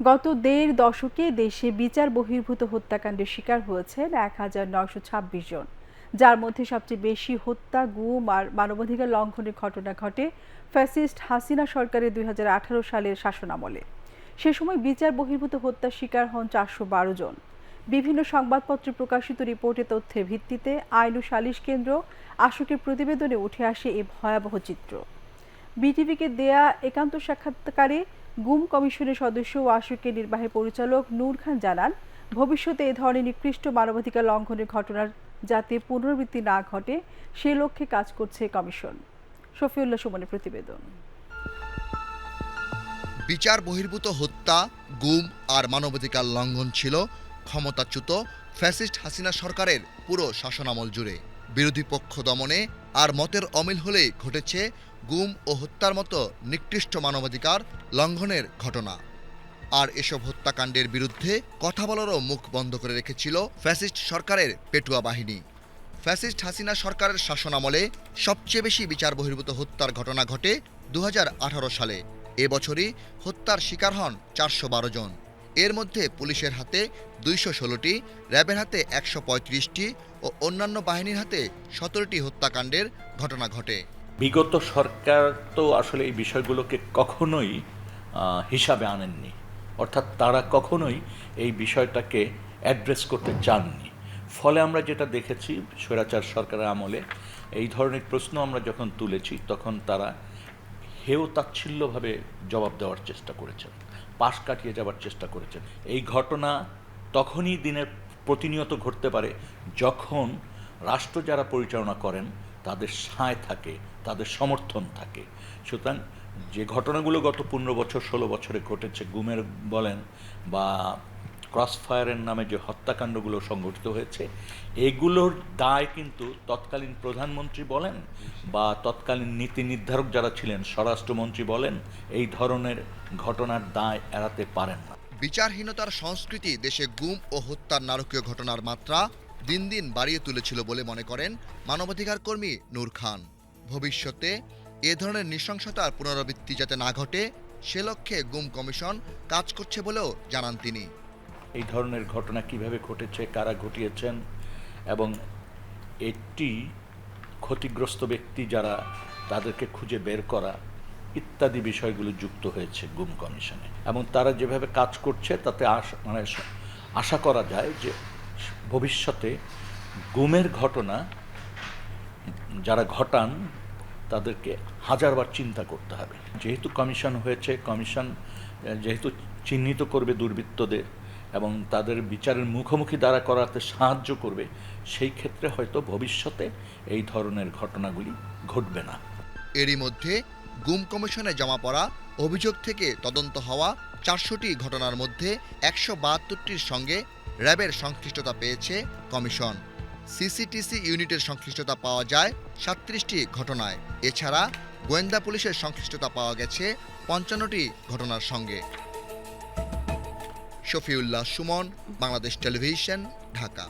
গত দেড় দশকে দেশে বিচার বহির্ভূত হত্যাকাণ্ডের শিকার হয়েছেন এক হাজার নয়শো ছাব্বিশ জন, যার মধ্যে সবচেয়ে বেশি হত্যা, গুম আর মানবাধিকার লঙ্ঘনের ঘটনা ঘটে ফ্যাসিস্ট হাসিনা সরকারের দুই হাজার আঠারো সালের শাসনামলে। সে সময় বিচার বহির্ভূত হত্যার শিকার হন চারশো বারো জন। বিভিন্ন সংবাদপত্রে প্রকাশিত রিপোর্টে তথ্যের ভিত্তিতে আইন ও সালিশ কেন্দ্র আশুকের প্রতিবেদনে উঠে আসে এই ভয়াবহ চিত্র। বিটিভিকে দেয়া একান্ত সাক্ষাৎকারে গুম কমিশনের সদস্য ও আশুকের নির্বাহী পরিচালক নূর খান জানান, ভবিষ্যতে এ ধরনের নিকৃষ্ট মানবাধিকার লঙ্ঘনের ঘটনার যাতে পুনরাবৃত্তি না ঘটে, সে লক্ষ্যে কাজ করছে কমিশন। শফিউল্লাহ সুমনের প্রতিবেদন। বিচার বহির্ভূত হত্যা, গুম আর মানবাধিকার লঙ্ঘন ছিল ক্ষমতাচ্যুত ফ্যাসিস্ট হাসিনা সরকারের পুরো শাসনামল জুড়ে। বিরোধী পক্ষ দমনে আর মতের অমিল হলেই ঘটেছে গুম ও হত্যার মতো নিকৃষ্ট মানবাধিকার লঙ্ঘনের ঘটনা। আর এসব হত্যাকাণ্ডের বিরুদ্ধে কথা বলারও মুখ বন্ধ করে রেখেছিল ফ্যাসিস্ট সরকারের পেটুয়া বাহিনী। ফ্যাসিস্ট হাসিনা সরকারের শাসনামলে সবচেয়ে বেশি বিচার বহির্ভূত হত্যার ঘটনা ঘটে দু হাজার আঠারো সালে। এবছরই হত্যার শিকার হন চারশো বারো জন। এর মধ্যে পুলিশের হাতে দুইশো ষোলোটি, র্যাবের হাতে একশো পঁয়ত্রিশটি ও অন্যান্য বাহিনীর হাতে সতেরোটি হত্যাকাণ্ডের ঘটনা ঘটে। বিগত সরকার তো আসলে এই বিষয়গুলোকে কখনোই হিসাবে আনেননি। অর্থাৎ তারা কখনোই এই বিষয়টাকে অ্যাড্রেস করতে চাননি। ফলে আমরা যেটা দেখেছি স্বৈরাচার সরকারের আমলে, এই ধরনের প্রশ্ন আমরা যখন তুলেছি, তখন তারা হেয় তাচ্ছিল্যভাবে জবাব দেওয়ার চেষ্টা করেছেন। পাশ কাটিয়ে যাবার চেষ্টা করেছেন। এই ঘটনা তখনই দিনের প্রতিনিয়ত ঘটতে পারে যখন রাষ্ট্র যারা পরিচালনা করেন, তাদের সায় থাকে, তাদের সমর্থন থাকে। সুতরাং যে ঘটনাগুলো গত পনেরো বছর, ষোলো বছরে ঘটেছে, গুমের বলেন বা ক্রসফায়ারের নামে যে হত্যাকাণ্ডগুলো সংঘটিত হয়েছে, এগুলোর দায় কিন্তু তৎকালীন প্রধানমন্ত্রী বলেন বা তৎকালীন নীতি নির্ধারক যারা ছিলেন, স্বরাষ্ট্রমন্ত্রী বলেন, এই ধরনের ঘটনার দায় এড়াতে পারেন না। বিচারহীনতার সংস্কৃতি দেশে গুম ও হত্যার নারকীয় ঘটনার মাত্রা দিন দিন বাড়িয়ে তুলেছিল বলে মনে করেন মানবাধিকার কর্মী নূর খান। ভবিষ্যতে এ ধরনের নৃশংসতার পুনরাবৃত্তি যাতে না ঘটে, সে লক্ষ্যে গুম কমিশন কাজ করছে বলেও জানান তিনি। এই ধরনের ঘটনা কীভাবে ঘটেছে, কারা ঘটিয়েছেন এবং এটি ক্ষতিগ্রস্ত ব্যক্তি যারা তাদেরকে খুঁজে বের করা ইত্যাদি বিষয়গুলো যুক্ত হয়েছে গুম কমিশনে। এবং তারা যেভাবে কাজ করছে, তাতে আশা মানে আশা করা যায় যে ভবিষ্যতে গুমের ঘটনা যারা ঘটান, তাদেরকে হাজারবার চিন্তা করতে হবে। যেহেতু কমিশন হয়েছে, কমিশন যেহেতু চিহ্নিত করবে দুর্বৃত্তদের এবং তাদের বিচারের মুখোমুখি দ্বারা করাতে সাহায্য করবে, সেই ক্ষেত্রে হয়তো ভবিষ্যতে এই ধরনের ঘটনাগুলি ঘটবে না। এরই মধ্যে গুম কমিশনে জমা পড়া অভিযোগ থেকে তদন্ত হওয়া চারশোটি ঘটনার মধ্যে একশো বাহাত্তরটির সঙ্গে র্যাবের সংশ্লিষ্টতা পেয়েছে কমিশন। সিসিটিসি ইউনিটের সংশ্লিষ্টতা পাওয়া যায় সাতত্রিশটি ঘটনায়। এছাড়া গোয়েন্দা পুলিশের সংশ্লিষ্টতা পাওয়া গেছে পঞ্চান্নটি ঘটনার সঙ্গে। শফিউল্লাহ সুমন বাংলাদেশ টেলিভিশন ঢাকা।